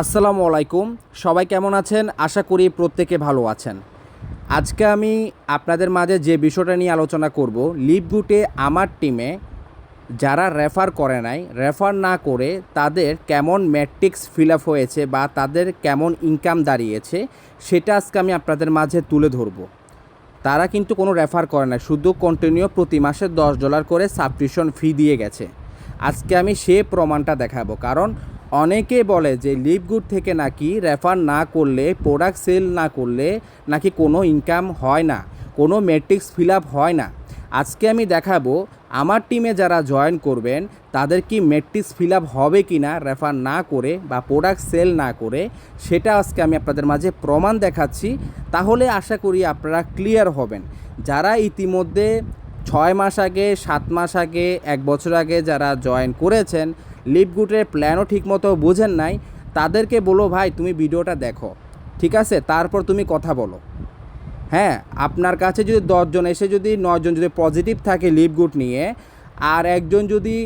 আসসালামু আলাইকুম। সবাই কেমন আছেন? আশা করি প্রত্যেকে ভালো আছেন। আজকে আমি আপনাদের মাঝে যে বিষয়টা নিয়ে আলোচনা করব লিভ গুটে আমার টিমে যারা রেফার করে নাই রেফার না করে তাদের কেমন ম্যাট্রিক্স ফিল আপ হয়েছে বা তাদের কেমন ইনকাম দাঁড়িয়েছে, সেটা আজকে আমি আপনাদের মাঝে তুলে ধরবো। তারা কিন্তু কোনো রেফার করে না শুধু কন্টিনিউ প্রতি মাসে দশ ডলার করে সাবস্ক্রিপশন ফি দিয়ে গেছে। আজকে আমি সে প্রমাণটা দেখাবো, কারণ অনেকে বলে যে লিভগুড থেকে নাকি রেফার না করলে, প্রোডাক্ট সেল না করলে নাকি কোনো ইনকাম হয় না, কোনো মেট্রিক্স ফিল আপ হয় না। আজকে আমি দেখাবো, আমার টিমে যারা জয়েন করবেন, তাদের কি মেট্রিক্স ফিল আপ হবে কি না রেফার না করে বা প্রোডাক্ট সেল না করে, সেটা আজকে আমি আপনাদের মাঝে প্রমাণ দেখাচ্ছি। তাহলে আশা করি আপনারা ক্লিয়ার হবেন। যারা ইতিমধ্যে ছয় মাস আগে, সাত মাস আগে, এক বছর আগে যারা জয়েন করেছেন লিপগুটের প্ল্যানও ঠিকমতো বোঝেন নাই, তাদেরকে বলো, ভাই, তুমি ভিডিওটা দেখো। ঠিক আছে? তারপর তুমি কথা বলো। হ্যাঁ আপনার কাছে যদি দশজন এসে যদি নয়জন যদি পজিটিভ থাকে লিভ গুড নিয়ে, আর একজন যদি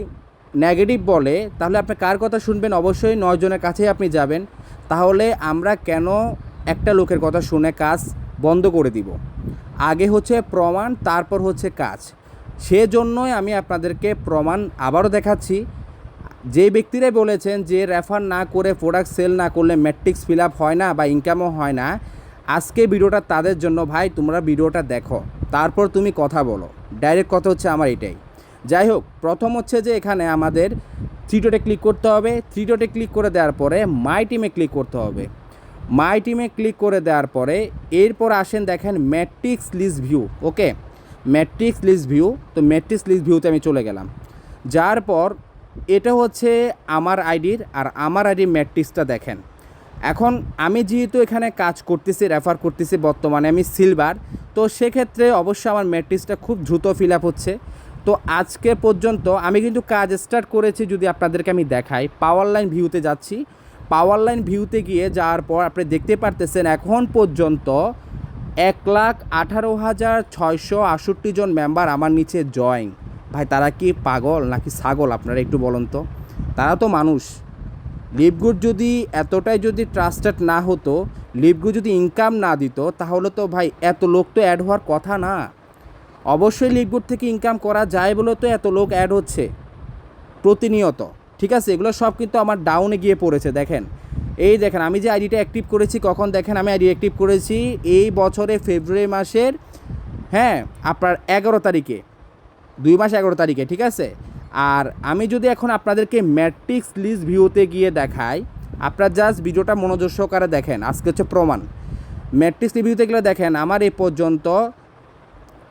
নেগেটিভ বলে, তাহলে আপনি কার কথা শুনবেন? অবশ্যই নয়জনের কাছেই আপনি যাবেন। তাহলে আমরা কেন একটা লোকের কথা শুনে কাজ বন্ধ করে দিব? আগে হচ্ছে প্রমাণ, তারপর হচ্ছে কাজ। সেজন্যই আমি আপনাদেরকে প্রমাণ আবারও দেখাচ্ছি। যে ব্যক্তিরাই বলেছেন যে রেফার না করে প্রোডাক্ট সেল না করলে ম্যাট্রিক্স ফিল আপ হয় না বা ইনকামও হয় না, আজকে ভিডিওটা তাদের জন্য ভাই, তোমরা ভিডিওটা দেখো। তারপর তুমি কথা বলো। ডাইরেক্ট কথা হচ্ছে আমার এটাই। যাই হোক, প্রথম হচ্ছে যে এখানে আমাদের থ্রিডোটে ক্লিক করতে হবে। থ্রিডোটে ক্লিক করে দেওয়ার পরে মাই টিমে ক্লিক করতে হবে। মাই টিমে ক্লিক করে দেওয়ার পরে এরপর আসেন দেখেন matrix list view okay matrix list view তো ম্যাট্রিক্স লিস্ট ভিউতে আমি চলে গেলাম। যার পর এটা হচ্ছে আমার আইডির আর আমার আইডির ম্যাট্রিক্সটা দেখেন। এখন আমি যেহেতু এখানে কাজ করতেছি রেফার করতেছি, বর্তমানে আমি সিলভার তো সেক্ষেত্রে অবশ্যই আমার ম্যাট্রিক্সটা খুব দ্রুত ফিল আপ হচ্ছে। তো আজকে পর্যন্ত আমি কিন্তু কাজ স্টার্ট করেছি যদি আপনাদেরকে আমি দেখাই পাওয়ার লাইন ভিউতে যাচ্ছি। পাওয়ার লাইন ভিউতে গিয়ে যাওয়ার পর আপনি দেখতে পারতেছেন এখন পর্যন্ত এক লাখ আঠারো হাজার ছয়শো আষট্টি জন মেম্বার আমার নিচে জয়েন ভাই, তারা কি পাগল নাকি ছাগল? আপনারা একটু বলুন তো। তারা তো মানুষ। লিভগুড যদি এতটাই যদি ট্রাস্টেড না হতো লিভগুড যদি ইনকাম না দিত, তাহলে তো ভাই এত লোক তো অ্যাড হওয়ার কথা না। অবশ্যই লিভগুড থেকে ইনকাম করা যায় বলে তো এত লোক অ্যাড হচ্ছে। প্রতিনিয়ত। ঠিক আছে? এগুলো সব কিন্তু আমার ডাউনে গিয়ে পড়েছে, দেখেন। এই দেখেন, আমি যে আইডিটা অ্যাক্টিভ করেছি, কখন দেখেন আমি আইডি অ্যাক্টিভ করেছি? এই বছরে ফেব্রুয়ারি মাসের হ্যাঁ আপনার এগারো তারিখে। দুই মাস এগারো তারিখে, ঠিক আছে? আর আমি যদি এখন আপনাদেরকে ম্যাট্রিক্স লিস্ট ভিউতে গিয়ে দেখাই, আপনার জাস্ট ভিডিওটা মনোযোগ সহকারে দেখেন। আজকে হচ্ছে প্রমাণ। ম্যাট্রিক্স রিভিউতে গেলে দেখেন, আমার এই পর্যন্ত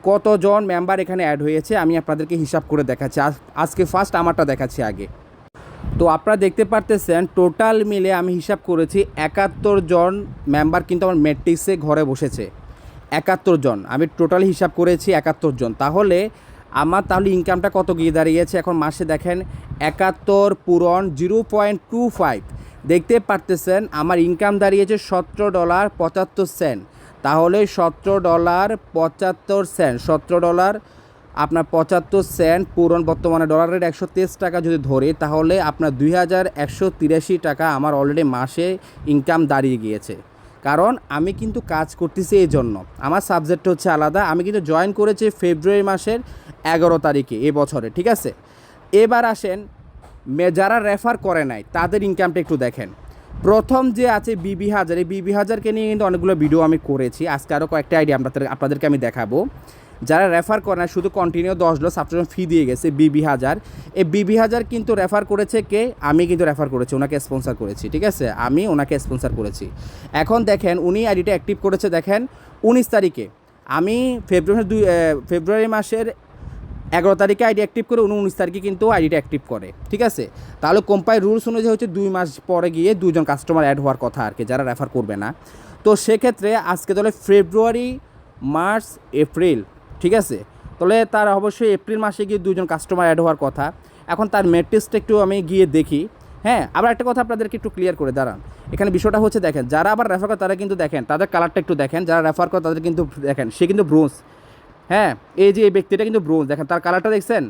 কতজন মেম্বার এখানে অ্যাড হয়েছে, আমি আপনাদেরকে হিসাব করে দেখাচ্ছি। আজ- আজকে ফার্স্ট আমারটা দেখাচ্ছি আগে। তো আপনারা দেখতে পারতেছেন টোটাল মিলে আমি হিসাব করেছি একাত্তর জন মেম্বার কিন্তু আমার ম্যাট্রিক্সে ঘরে বসেছে। একাত্তর জন, আমি টোটাল হিসাব করেছি একাত্তর জন। তাহলে আমার তাহলে ইনকামটা কত গিয়ে দাঁড়িয়েছে? এখন মাসে দেখেন, একাত্তর পূরণ জিরো পয়েন্ট টু ফাইভ দেখতে পারতেছেন, আমার ইনকাম দাঁড়িয়েছে সতেরো ডলার পঁচাত্তর সেন্ট তাহলে সতেরো ডলার পঁচাত্তর সেন্ট সতেরো ডলার আপনার পঁচাত্তর সেন্ট পূরণ বর্তমানে ডলার রেট একশো তেইশ টাকা যদি ধরি, তাহলে আপনার দুই হাজার একশো তিরাশি টাকা আমার অলরেডি মাসে ইনকাম দাঁড়িয়ে গিয়েছে। কারণ আমি কিন্তু কাজ করতেছি এই জন্য। আমার সাবজেক্ট হচ্ছে আলাদা। আমি কিন্তু জয়েন করেছি ফেব্রুয়ারি মাসের এগারো তারিখে এ বছরে, ঠিক আছে? এবার আসেন যারা রেফার করে নাই, তাদের ইনকামটা একটু দেখেন। প্রথম যে আছে বিবি হাজার এই বিবি হাজারকে নিয়ে কিন্তু অনেকগুলো ভিডিও আমি করেছি। আজকে আরও কয়েকটা আইডিয়া আপনাদের আপনাদেরকে আমি দেখাবো। যারা রেফার করে না, শুধু কন্টিনিউ দশ ডলার সাবস্ক্রিপশন ফি দিয়ে গেছে বিবি হাজার এই বিবি হাজার কিন্তু রেফার করেছে কে? আমি কিন্তু রেফার করেছি, ওনাকে স্পন্সার করেছি, ঠিক আছে? আমি ওনাকে স্পন্সার করেছি। এখন দেখেন, উনি আইডিটা অ্যাক্টিভ করেছে, দেখেন, উনিশ তারিখে। আমি ফেব্রুয়ারি দুই ফেব্রুয়ারি মাসের এগারো তারিখে আইডি অ্যাক্টিভ করে, উনি উনিশ তারিখে কিন্তু আইডিটা অ্যাক্টিভ করে, ঠিক আছে? তাহলে কোম্পানির রুলস অনুযায়ী হচ্ছে দুই মাস পরে গিয়ে দুজন কাস্টমার অ্যাড হওয়ার কথা আর কি, যারা রেফার করবে না। তো সেক্ষেত্রে আজকে তাহলে ফেব্রুয়ারি মার্চ এপ্রিল ঠিক আছে? তাহলে তার অবশ্যই এপ্রিল মাসে গিয়ে দুজন কাস্টমার অ্যাড হওয়ার কথা। এখন তার মেট্রিক্সটা একটু আমি গিয়ে দেখি। হ্যাঁ আবার একটা কথা আপনাদেরকে একটু ক্লিয়ার করে দাঁড়ান। এখানে বিষয়টা হচ্ছে দেখেন, যারা আবার রেফার করে তারা কিন্তু দেখেন, তাদের কালারটা একটু দেখেন। যারা রেফার করে তাদের কিন্তু দেখেন, সে কিন্তু ব্রোঞ্জ হ্যাঁ এই যে এই ব্যক্তিটা কিন্তু ব্রোঞ্জ দেখেন, তার কালারটা দেখছেন?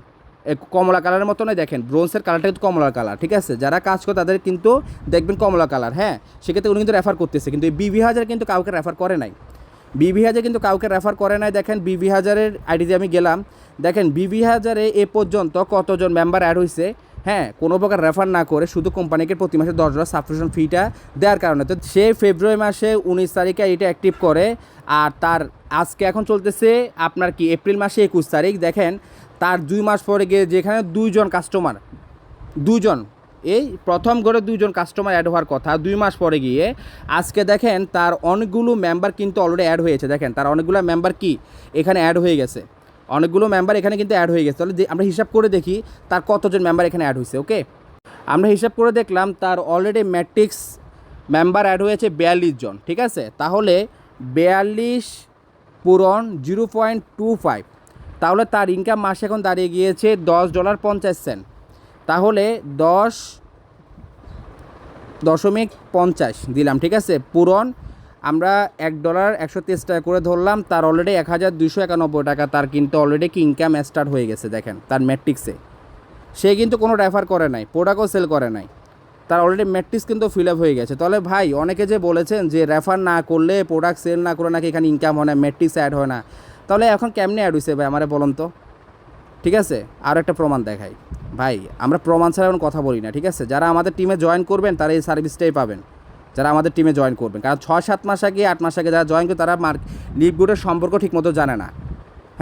কমলা কালারের মতো নয় দেখেন ব্রোঞ্জের কালারটা কিন্তু কমলা কালার ঠিক আছে? যারা কাজ করে তাদের কিন্তু দেখবেন কমলা কালার হ্যাঁ? সেক্ষেত্রে উনি কিন্তু রেফার করতেছে। কিন্তু এই বিবি হাজার কিন্তু কাউকে রেফার করে নাই। বিবি হাজার কিন্তু কাউকে রেফার করে নাই। দেখেন বিবি হাজারের আইডিতে আমি গেলাম। দেখেন বিবি হাজারে এ পর্যন্ত কতজন মেম্বার অ্যাড হয়েছে হ্যাঁ কোনো প্রকার রেফার না করে শুধু কোম্পানিকে প্রতি মাসে দশ ডলার সাবস্ক্রিপশন ফিটা দেওয়ার কারণে। তো সে ফেব্রুয়ারি মাসে উনিশ তারিখে এটা অ্যাক্টিভ করে। আর তার আজকে এখন চলতেছে আপনার কি এপ্রিল মাসে একুশ তারিখ। দেখেন, তার দুই মাস পরে গিয়ে যেখানে দুইজন কাস্টমার দুজন এই প্রথম ঘরে দুইজন কাস্টমার অ্যাড হওয়ার কথা। দুই মাস পরে গিয়ে আজকে দেখেন তার অনেকগুলো মেম্বার কিন্তু অলরেডি অ্যাড হয়েছে। দেখেন, তার অনেকগুলো মেম্বার কি? এখানে অ্যাড হয়ে গেছে। অনেকগুলো মেম্বার এখানে কিন্তু অ্যাড হয়ে গেছে। তাহলে যে- আমরা হিসাব করে দেখি তার কতজন মেম্বার এখানে অ্যাড হয়েছে ওকে আমরা হিসাব করে দেখলাম তার অলরেডি ম্যাট্রিক্স মেম্বার অ্যাড হয়েছে বিয়াল্লিশ জন, ঠিক আছে? তাহলে বিয়াল্লিশ পূরণ জিরো পয়েন্ট টু ফাইভ তাহলে তার ইনকাম মাসে এখন দাঁড়িয়ে গিয়েছে দশ ডলার পঞ্চাশ সেন্ট তাহলে দশ দশমিক পঞ্চাশ দিলাম, ঠিক আছে? পূরণ, আমরা এক ডলার একশো তেইশ টাকা করে ধরলাম, তার অলরেডি এক হাজার দুশো একানব্বই টাকা, তার কিন্তু অলরেডি কি ইনকাম স্টার্ট হয়ে গেছে, দেখেন, তার ম্যাট্রিক্সে সে কিন্তু কোনো রেফার করে নাই প্রোডাক্টও সেল করে নাই। তার অলরেডি ম্যাট্রিক্স কিন্তু ফিল আপ হয়ে গেছে। তাহলে ভাই, অনেকে যে বলেছেন যে রেফার না করলে প্রোডাক্ট সেল না করে নাকি এখানে ইনকাম হয় না ম্যাট্রিক্স অ্যাড হয় না, তাহলে এখন কেমনে অ্যাড হয়েছে ভাই আমারে বলুন তো? ঠিক আছে? আর একটা প্রমাণ দেখাই। ভাই, আমরা প্রমাণ ছাড়া এখন কথা বলি না, ঠিক আছে? যারা আমাদের টিমে জয়েন করবেন, তারা এই সার্ভিসটাই পাবেন। যারা আমাদের টিমে জয়েন করবেন, কারণ ছয়, সাত মাস আগে, আট মাস আগে যারা জয়েন করে, তারা মার্ক লিভ গুডের সম্পর্ক ঠিকমতো জানে না।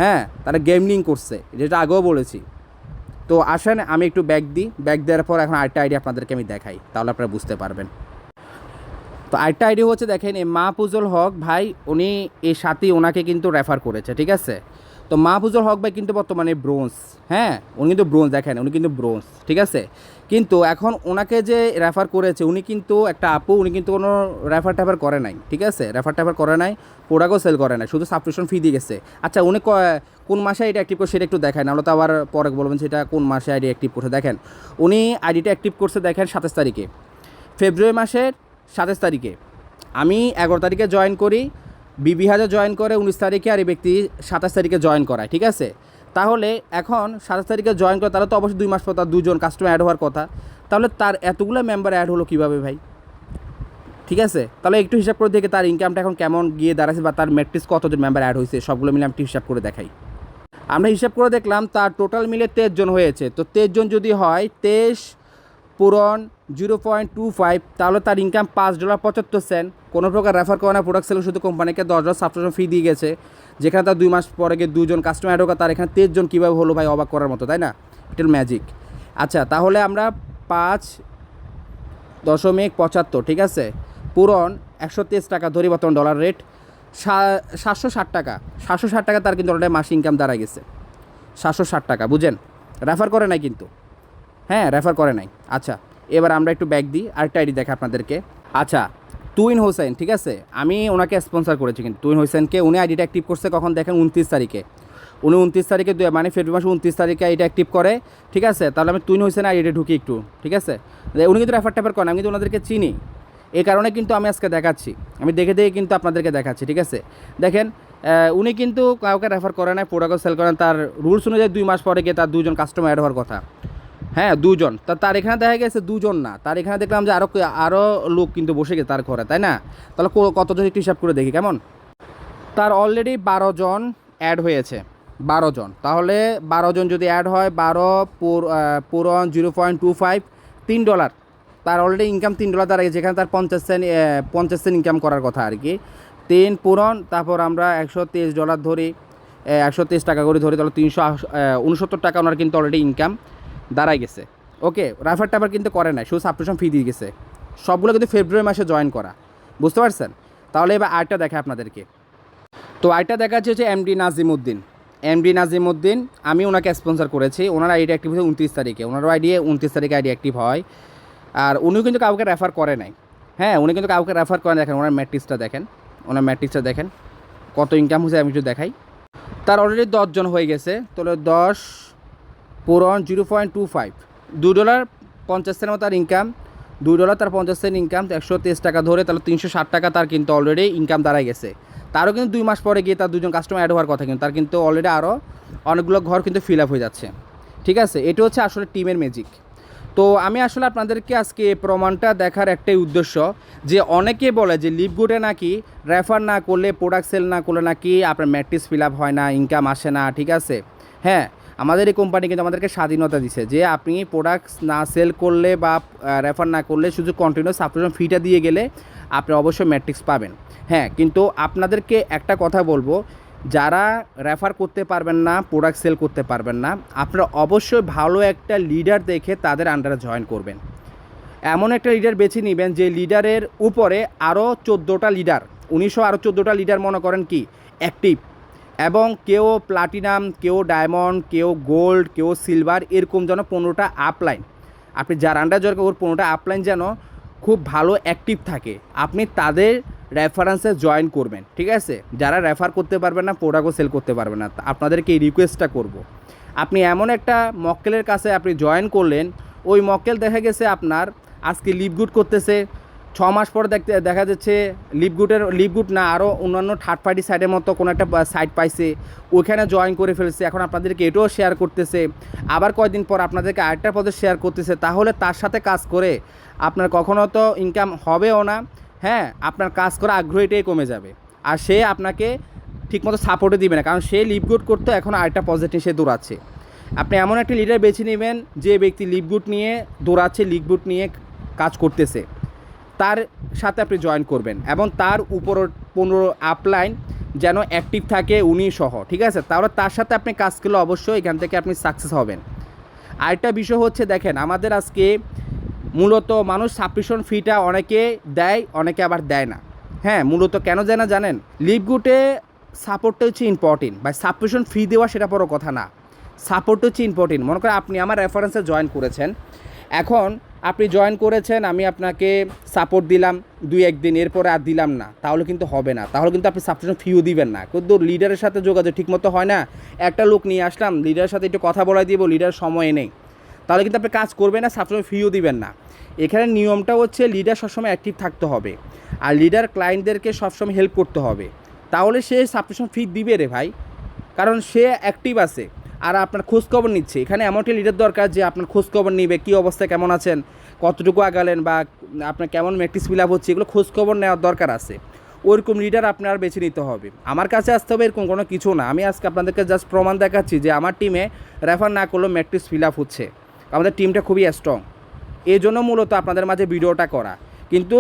হ্যাঁ? তারা গেমিং করছে, যেটা আগেও বলেছি। তো আসেন, আমি একটু ব্যাগ দিই। ব্যাগ দেওয়ার পর এখন আরেকটা আইডিয়া আপনাদেরকে আমি দেখাই, তাহলে আপনারা বুঝতে পারবেন। তো আরেকটা আইডিয়া হচ্ছে, দেখেন এই মাহফুজুল হক, ভাই, উনি এই সাথী ওনাকে কিন্তু রেফার করেছে, ঠিক আছে? তো মাহফুজুল হক ভাই কিন্তু বর্তমানে ব্রোঞ্জ হ্যাঁ? উনি কিন্তু ব্রোঞ্জ দেখেন, উনি কিন্তু ব্রোঞ্জ, ঠিক আছে? কিন্তু এখন ওনাকে যে রেফার করেছে, উনি কিন্তু একটা আপু, উনি কিন্তু কোনো রেফার ট্যাফার করে নাই, ঠিক আছে? রেফার ট্যাফার করে নাই প্রোডাক্টও সেল করে নাই, শুধু সাবস্ক্রিপশন ফি দিয়ে গেছে। আচ্ছা উনি কোন মাসে আইডি অ্যাক্টিভ করছে সেটা একটু দেখায়, নাহলে তো আবার পরে বলবেন সেটা কোন মাসে আইডি অ্যাক্টিভ করছে। দেখেন, উনি আইডিটা অ্যাক্টিভ করছে দেখেন সাতাশ তারিখে। ফেব্রুয়ারি মাসের সাতাশ তারিখে। আমি এগারো তারিখে জয়েন করি বিবি হাজার জয়েন করে উনিশ তারিখে আর এই ব্যক্তি সাতাশ তারিখে জয়েন করায়, ঠিক আছে? তাহলে এখন সাতাশ তারিখে জয়েন করে, তাহলে তো অবশ্যই দুই মাস পর তার দুজন কাস্টমার অ্যাড হওয়ার কথা। তাহলে তার এতগুলো মেম্বার অ্যাড হলো কীভাবে ভাই? ঠিক আছে? তাহলে একটু হিসাব করে দেখে তার ইনকামটা এখন কেমন গিয়ে দাঁড়াচ্ছে বা তার ম্যাট্রিক্স কতজন মেম্বার অ্যাড হয়েছে, সবগুলো মিলে আমি হিসাব করে দেখাই। আমরা হিসাব করে দেখলাম তার টোটাল মিলে তেইশ জন হয়েছে। তো তেইশ জন যদি হয়, তেইশ পূরণ জিরো পয়েন্ট টু ফাইভ, তাহলে তার ইনকাম পাঁচ ডলার পঁচাত্তর সেন্ট কোনো প্রকার রেফার করে না প্রোডাক্ট সেল শুধু কোম্পানিকে দশ ডলার সাবস্ক্রিপশন ফি দিয়ে গেছে। যেখানে তার দুই মাস পরে গিয়ে দুজন কাস্টমার অ্যাড হোক তার এখানে তেইশ জন কীভাবে হলো ভাই অবাক করার মতো, তাই না? এটা ম্যাজিক আচ্ছা তাহলে আমরা পাঁচ দশমিক পঁচাত্তর, ঠিক আছে? পূরণ একশো তেইশ টাকা ধরি বর্তমান ডলার রেট সাতশো ষাট টাকা। সাতশো ষাট টাকা তার কিন্তু অলরেডি মাস ইনকাম দাঁড়ায় গেছে। সাতশো ষাট টাকা, বুঝেন? রেফার করে নাই কিন্তু। হ্যাঁ রেফার করে নাই। আচ্ছা এবার আমরা একটু ব্যাগ দিই, আরেকটা আইডি দেখে আপনাদেরকে। আচ্ছা তুইন হোসেন, ঠিক আছে? আমি ওনাকে স্পন্সর করেছি কিন্তু, তুইন হোসেনকে। উনি আইডিটা অ্যাক্টিভ করছে কখন? দেখেন উনত্রিশ তারিখে। উনি উনত্রিশ তারিখে মানে ফেব্রুয়ারি মাসে উনত্রিশ তারিখে আইডিটা অ্যাক্টিভ করে, ঠিক আছে? তাহলে আমি তুইন হোসেন আইডিটা ঢুকি একটু, ঠিক আছে? উনি কিন্তু রেফার ট্যাফার করেন, আমি কিন্তু ওনাদেরকে চিনি। এই কারণে কিন্তু আমি আজকে দেখাচ্ছি। আমি দেখে দেখে কিন্তু আপনাদেরকে দেখাচ্ছি, ঠিক আছে? দেখেন উনি কিন্তু কাউকে রেফার করে না প্রোডাক্ট সেল করেন তার রুলস অনুযায়ী দুই মাস পরে গিয়ে তার দুজন কাস্টমার অ্যাড হওয়ার কথা। হ্যাঁ দুজন। তা তার এখানে দেখা গেছে দুজন না। তার এখানে দেখলাম যে আরও আরও লোক কিন্তু বসে গেছে তার ঘরে তাই না? তাহলে কতজন একটু হিসাব করে দেখি কেমন? তার অলরেডি বারো জন অ্যাড হয়েছে। বারো জন। তাহলে বারো জন যদি অ্যাড হয় বারো পুর ah, zero point two five তিন ডলার তার অলরেডি ইনকাম তিন ডলার দাঁড়িয়ে যেখানে তার পঞ্চাশ সেন্ট পঞ্চাশ সেন্ট ইনকাম করার কথা আর কি। তিন পূরণ তারপর আমরা একশো তেইশ ডলার ধরি একশো তেইশ টাকা করে ধরি তাহলে তিনশো উনসত্তর টাকা ওনার কিন্তু অলরেডি ইনকাম দাঁড়াই গেছে। ওকে রাফার টাফার কিন্তু করে না শুধু সাবস্ক্রিপশন ফি দিয়ে গেছে। সবগুলো কিন্তু ফেব্রুয়ারি মাসে জয়েন করা। বুঝতে পারছেন? তাহলে এবার আরেকটা দেখে আপনাদেরকে। তো আরেকটা দেখা যাচ্ছে হচ্ছে এমডি নাজিমুদ্দিন। এমডি নাজিমুদ্দিন, আমি ওনাকে স্পন্সর করেছি। ওনার আইডি অ্যাক্টিভ হচ্ছে উনত্রিশ তারিখে। ওনারও আইডি উনত্রিশ তারিখে আইডি অ্যাক্টিভ হয়। আর উনিও কিন্তু কাউকে রেফার করে নাই। হ্যাঁ উনি কিন্তু কাউকে রেফার করেন দেখেন, ওনার ম্যাট্রিক্সটা দেখেন। ওনার ম্যাট্রিক্সটা দেখেন। কত ইনকাম হয়েছে আমি একটু দেখাই। তার অলরেডি দশজন হয়ে গেছে। তাহলে দশ পূরণ জিরো পয়েন্ট টু ফাইভ দু ডলার পঞ্চাশ সেন্ট তার ইনকাম দুই ডলার তার পঞ্চাশ সেন্ট ইনকাম একশো তেইশ টাকা ধরে তাহলে তিনশো ষাট টাকা তার কিন্তু অলরেডি ইনকাম দাঁড়ায় গেছে। তারও কিন্তু দুই মাস পরে গিয়ে তার দুজন কাস্টমার অ্যাড হওয়ার কথা কিন্তু, তার কিন্তু অলরেডি আরও অনেকগুলো ঘর কিন্তু ফিল আপ হয়ে যাচ্ছে। ঠিক আছে? এটা হচ্ছে আসলে টিমের ম্যাজিক তো আমি আসলে আপনাদেরকে আজকে প্রমাণটা দেখার একটাই উদ্দেশ্য যে অনেকে বলে যে লিপগুডে নাকি রেফার না করলে প্রোডাক্ট সেল না করলে নাকি আপনার ম্যাট্রিক্স ফিল আপ হয় না ইনকাম আসে না, ঠিক আছে? হ্যাঁ আমাদের এই কোম্পানি কিন্তু আমাদেরকে স্বাধীনতা দিছে যে আপনি প্রোডাক্ট না সেল করলে বা রেফার না করলে শুধু কন্টিনিউ সাবস্ক্রিপশন ফিটা দিয়ে গেলে আপনি অবশ্যই ম্যাট্রিক্স পাবেন। হ্যাঁ কিন্তু আপনাদেরকে একটা কথা বলব, যারা রেফার করতে পারবেন না প্রোডাক্ট সেল করতে পারবেন না, আপনারা অবশ্যই ভালো একটা লিডার দেখে তাদের আন্ডারে জয়েন করবেন। এমন একটা লিডার বেছে নেবেন যে লিডারের উপরে আরও চোদ্দোটা লিডার উনিশশো আরও চোদ্দোটা লিডার মনে করেন কি? অ্যাক্টিভ এবং কেউ প্লাটিনাম কেউ ডায়মন্ড কেউ গোল্ড কেউ সিলভার এরকম যেন পনেরোটা আপলাইন আপনি যার আন্ডার জয়েন ওর পনেরোটা আপলাইন যেন খুব ভালো অ্যাক্টিভ থাকে, আপনি তাদের রেফারেন্সে জয়েন করবেন, ঠিক আছে? যারা রেফার করতে পারবেন না প্রোডাক্টও সেল করতে পারবেন না আপনাদেরকে এই রিকোয়েস্টটা করব। আপনি এমন একটা মক্কেলের কাছে আপনি জয়েন করলেন, ওই মক্কেল দেখা গেছে আপনার আজকে লিপগুড করতেছে ছ মাস পর দেখতে, দেখা যাচ্ছে লিপগুটের লিপগুড না আরও অন্যান্য থার্ড পার্টি সাইডের মতো কোনো একটা সাইট পাইছে। ওইখানে জয়েন করে ফেলছে। এখন আপনাদেরকে এটাও শেয়ার করতেছে। আবার কয়দিন পর আপনাদেরকে আরেকটা পদে শেয়ার করতেছে। তাহলে তার সাথে কাজ করে আপনার কখনও তো ইনকাম হবেও না। হ্যাঁ আপনার কাজ করা আগ্রহীটাই কমে যাবে। আর সে আপনাকে ঠিকমতো সাপোর্টে দিবে না। কারণ সে লিপগুড করতে, এখন আরেকটা পজিটিভ সে দৌড়াচ্ছে। আপনি এমন একটা লিডার বেছে নেবেন যে ব্যক্তি লিপগুট নিয়ে দৌড়াচ্ছে, লিপগুট নিয়ে কাজ করতেছে। তার সাথে আপনি জয়েন করবেন এবং তার উপর পনেরো আপলাইন যেন অ্যাক্টিভ থাকে উনি সহ, ঠিক আছে? তাহলে তার সাথে আপনি কাজ করলে অবশ্যই এখান থেকে আপনি সাকসেস হবেন। আরেকটা বিষয় হচ্ছে দেখেন, আমাদের আজকে মূলত মানুষ সাবস্ক্রিপশন ফিটা অনেকে দেয়, অনেকে আবার দেয় না। হ্যাঁ মূলত কেন দেয় না জানেন লিপগুটে সাপোর্টটা হচ্ছে ইম্পর্টেন্ট বা সাবস্ক্রিপশন ফি দেওয়া সেটা বড় কথা না। সাপোর্ট হচ্ছে ইম্পর্টেন্ট মনে করেন আপনি আমার রেফারেন্সে জয়েন করেছেন। এখন আপনি জয়েন করেছেন, আমি আপনাকে সাপোর্ট দিলাম, দুই একদিন, এরপরে আর দিলাম না। তাহলে কিন্তু হবে না। তাহলে কিন্তু আপনি সাবস্ক্রিপশন ফিও দিবেন না। কিন্তু লিডারের সাথে যোগাযোগ ঠিকমতো হয় না। একটা লোক নিয়ে আসলাম লিডারের সাথে একটু কথা বলাই দিব লিডার সময় নেই। তাহলে কিন্তু আপনি কাজ করবেন না সাবস্ক্রিপশন ফিও দিবেন না। এখানে নিয়মটা হচ্ছে লিডার সবসময় অ্যাক্টিভ থাকতে হবে। আর লিডার ক্লায়েন্টদেরকে সবসময় হেল্প করতে হবে। তাহলে সে সাবস্ক্রিপশন ফি দিবে রে ভাই। কারণ সে অ্যাক্টিভ আছে। আর আপনার খোঁজখবর নিচ্ছে। এখানে এমন একটা লিডার দরকার যে আপনার খোঁজখবর নিবে, কী অবস্থায়, কেমন আছেন, কতটুকু আগালেন বা আপনার কেমন ম্যাট্রিক্স ফিল আপ হচ্ছে, এগুলো খোঁজখবর নেওয়ার দরকার আছে। ওইরকম লিডার আপনার বেছে নিতে হবে। আমার কাছে আসতে হবে এরকম কোনো কিছু না। আমি আজকে আপনাদেরকে জাস্ট প্রমাণ দেখাচ্ছি যে আমার টিমে রেফার না করলেও ম্যাট্রিক্স ফিল আপ হচ্ছে। আমাদের টিমটা খুবই স্ট্রং এই জন্য মূলত আপনাদের মাঝে ভিডিওটা করা। কিন্তু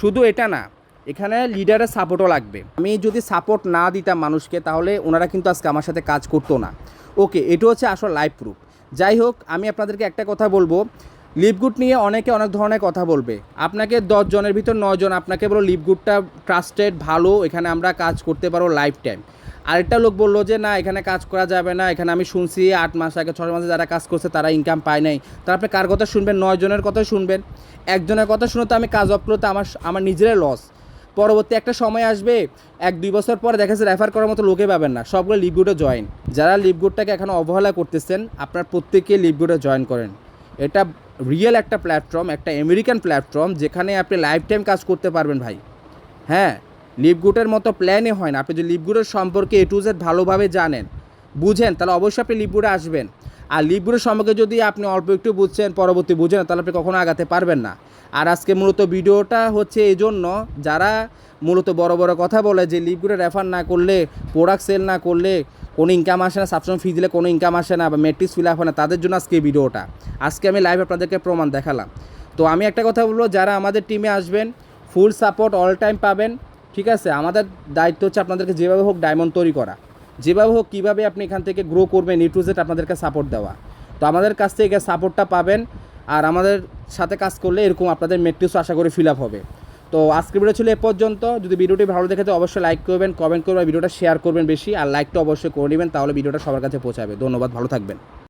শুধু এটা না, এখানে লিডারের সাপোর্টও লাগবে। আমি যদি সাপোর্ট না দিতাম মানুষকে, তাহলে ওনারা কিন্তু আজকে আমার সাথে কাজ করতো না। ওকে, এটা হচ্ছে আসল লাইভ প্রুফ যাই হোক, আমি আপনাদেরকে একটা কথা বলব। লিপগুড নিয়ে অনেকে অনেক ধরনের কথা বলবে। আপনাকে দশ জনের ভিতর নজন আপনাকে বলো লিপগুডটা ট্রাস্টেড ভালো, এখানে আমরা কাজ করতে পারব লাইফ টাইম আরেকটা লোক বলল যে, না, এখানে কাজ করা যাবে না। এখানে আমি শুনছি আট মাস আগে, ছয় মাসে যারা কাজ করছে তারা ইনকাম পায় নাই। তাহলে আপনি কার কথা শুনবেন? নয় জনের কথা শুনবেন। একজনের কথা শুনে তো আমি কাজ অফ করতে আমার আমার নিজেরাই লস পরবর্তী একটা সময় আসবে, এক দুই বছর পরে দেখা যাচ্ছে রেফার করার মতো লোকে পাবেন না। সবগুলো লিপগুডে জয়েন যারা লিপগুডটাকে এখন অবহেলা করতেছেন, আপনার প্রত্যেকে লিপগুডে জয়েন করেন। এটা রিয়েল একটা প্ল্যাটফর্ম একটা আমেরিকান প্ল্যাটফর্ম যেখানে আপনি লাইফ টাইম কাজ করতে পারবেন ভাই। হ্যাঁ লিপগুটের মতো প্ল্যানই হয় না। আপনি যদি লিপগুটের সম্পর্কে এ টু জেড ভালোভাবে জানেন, বুঝেন, তাহলে অবশ্যই আপনি লিপগুটে আসবেন। আর লিপগুটের সম্পর্কে যদি আপনি অল্প একটু বুঝছেন, পরবর্তী বুঝেন তাহলে আপনি কখনো আগাতে পারবেন না। আর আজকে মূলত ভিডিওটা হচ্ছে এই জন্য যারা মূলত বড় বড় কথা বলে যে লিপগুটে রেফার না করলে প্রোডাক্ট সেল না করলে কোনো ইনকাম আসে না সাবস্ক্রিপশন ফি দিলে কোনো ইনকাম আসে না বা মেট্রিক্স ফিল আপ হয় না, তাদের জন্য আজকে এই ভিডিওটা। আজকে আমি লাইভ আপনাদেরকে প্রমাণ দেখালাম। তো আমি একটা কথা বলব, যারা আমাদের টিমে আসবেন ফুল সাপোর্ট অল টাইম পাবেন, ঠিক আছে? আমাদের দায়িত্ব হচ্ছে আপনাদেরকে যেভাবে হোক ডায়মন্ড তৈরি করা। যেভাবে হোক, কীভাবে আপনি এখান থেকে গ্রো করবেন জেড আপনাদেরকে সাপোর্ট দেওয়া। তো আমাদের কাছ থেকে সাপোর্টটা পাবেন, আর আমাদের সাথে কাজ করলে এরকম আপনাদের মেট্রিক্সও আশা করি ফিল আপ হবে। তো আজকের ভিডিও ছিল এ পর্যন্ত। যদি ভিডিওটি ভালো দেখে তো অবশ্যই লাইক করবেন কমেন্ট করবেন ভিডিওটা শেয়ার করবেন বেশি। আর লাইকটা অবশ্যই করে নেবেন, তাহলে ভিডিওটা সবার কাছে পৌঁছাবে। ধন্যবাদ, ভালো থাকবেন।